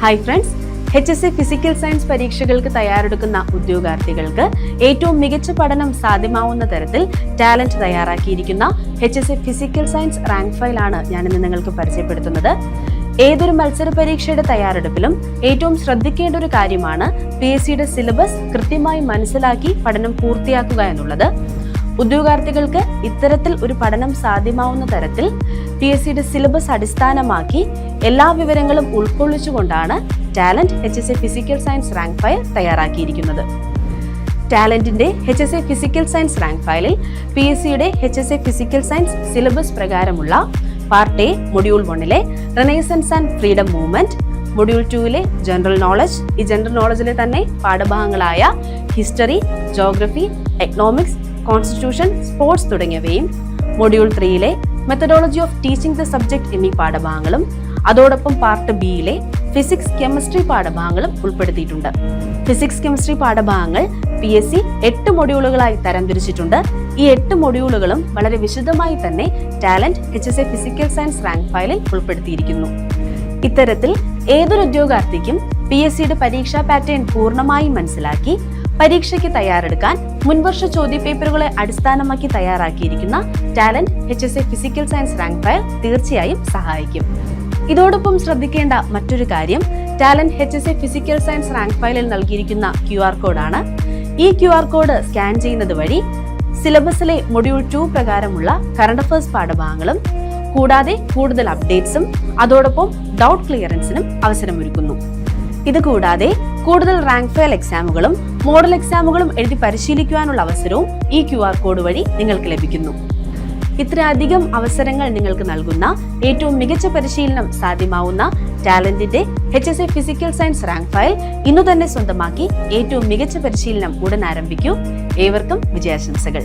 Hi friends H S A physical science പരീക്ഷകൾക്ക് തയ്യാറെടുക്കുന്ന ഉദ്യോഗാർത്ഥികൾക്ക് ഏറ്റവും മികച്ച പഠനം സാധ്യമാവുന്ന തരത്തിൽ talent തയ്യാറാക്കിയിരിക്കുന്ന H S A physical science rank ഫയലാണ് ഞാനിന്ന് നിങ്ങൾക്ക് പരിചയപ്പെടുത്തുന്നത്. ഏതൊരു മത്സര പരീക്ഷയുടെ തയ്യാറെടുപ്പിലും ഏറ്റവും ശ്രദ്ധിക്കേണ്ട ഒരു കാര്യമാണ് പി എസ് സിയുടെ സിലബസ് കൃത്യമായി മനസ്സിലാക്കി പഠനം പൂർത്തിയാക്കുക എന്നുള്ളത്. ഉദ്യോഗാർത്ഥികൾക്ക് ഇത്തരത്തിൽ ഒരു പഠനം സാധ്യമാവുന്ന തരത്തിൽ പി എസ് സിയുടെ സിലബസ് അടിസ്ഥാനമാക്കി എല്ലാ വിവരങ്ങളും ഉൾക്കൊള്ളിച്ചുകൊണ്ടാണ് talent H S A physical science rank file തയ്യാറാക്കിയിരിക്കുന്നത്. ടാലന്റിന്റെ H S A physical science rank ഫയലിൽ പി എസ് സിയുടെ H S A physical science syllabus പ്രകാരമുള്ള പാർട്ട് എ മൊഡ്യൂൾ വണ്ണിലെ renaissance and freedom movement module ടുവിലെ general knowledge ഈ general നോളജിലെ തന്നെ പാഠഭാഗങ്ങളായ history geography economics constitution sports തുടങ്ങിയവയും module ത്രീയിലെ methodology of teaching the subject എന്നീ പാഠഭാഗങ്ങളും അതോടൊപ്പം പാർട്ട് ബിയിലെ ഫിസിക്സ് കെമിസ്ട്രി പാഠഭാഗങ്ങളും ഉൾപ്പെടുത്തിയിട്ടുണ്ട്. ഫിസിക്സ് കെമിസ്ട്രി പാഠഭാഗങ്ങൾ പി എസ് സി എട്ട് മൊഡ്യൂളുകളായി തരംതിരിച്ചിട്ടുണ്ട്. ഈ എട്ട് മൊഡ്യൂളുകളും വളരെ വിശദമായി തന്നെ talent H S A physical science rank ഫയലിൽ ഉൾപ്പെടുത്തിയിരിക്കുന്നു. ഇത്തരത്തിൽ ഏതൊരു ഉദ്യോഗാർത്ഥിക്കും പി എസ് സിയുടെ പരീക്ഷാ പാറ്റേൺ പൂർണമായും മനസ്സിലാക്കി പരീക്ഷയ്ക്ക് തയ്യാറെടുക്കാൻ മുൻവർഷ ചോദ്യപേപ്പറുകളെ അടിസ്ഥാനമാക്കി തയ്യാറാക്കിയിരിക്കുന്ന talent H S A physical science rank file തീർച്ചയായും സഹായിക്കും. ഇതോടൊപ്പം ശ്രദ്ധിക്കേണ്ട മറ്റൊരു കാര്യം talent H S A physical science rank ഫയലിൽ നൽകിയിരിക്കുന്ന ക്യു ആർ കോഡാണ് ഈ ക്യു ആർ കോഡ് സ്കാൻ ചെയ്യുന്നത് വഴി സിലബസിലെ മൊഡ്യൂൾ ടു പ്രകാരമുള്ള കറണ്ട് അഫേഴ്സ് പാഠഭാഗങ്ങളും കൂടാതെ കൂടുതൽ അപ്ഡേറ്റ്സും അതോടൊപ്പം ഡൗട്ട് ക്ലിയറൻസിനും അവസരമൊരുക്കുന്നു. ഇത് കൂടാതെ കൂടുതൽ റാങ്ക് ഫയൽ എക്സാമുകളും മോഡൽ എക്സാമുകളും എഴുതി പരിശീലിക്കുവാനുള്ള അവസരവും ഈ ക്യു ആർ കോഡ് വഴി നിങ്ങൾക്ക് ലഭിക്കുന്നു. ഇത്രയധികം അവസരങ്ങൾ നിങ്ങൾക്ക് നൽകുന്ന ഏറ്റവും മികച്ച പരിശീലനം സാധ്യമാവുന്ന ടാലന്റിന്റെ H S A physical science rank file ഇന്നു തന്നെ സ്വന്തമാക്കി ഏറ്റവും മികച്ച പരിശീലനം ഉടൻ ആരംഭിക്കൂ. ഏവർക്കും വിജയാശംസകൾ.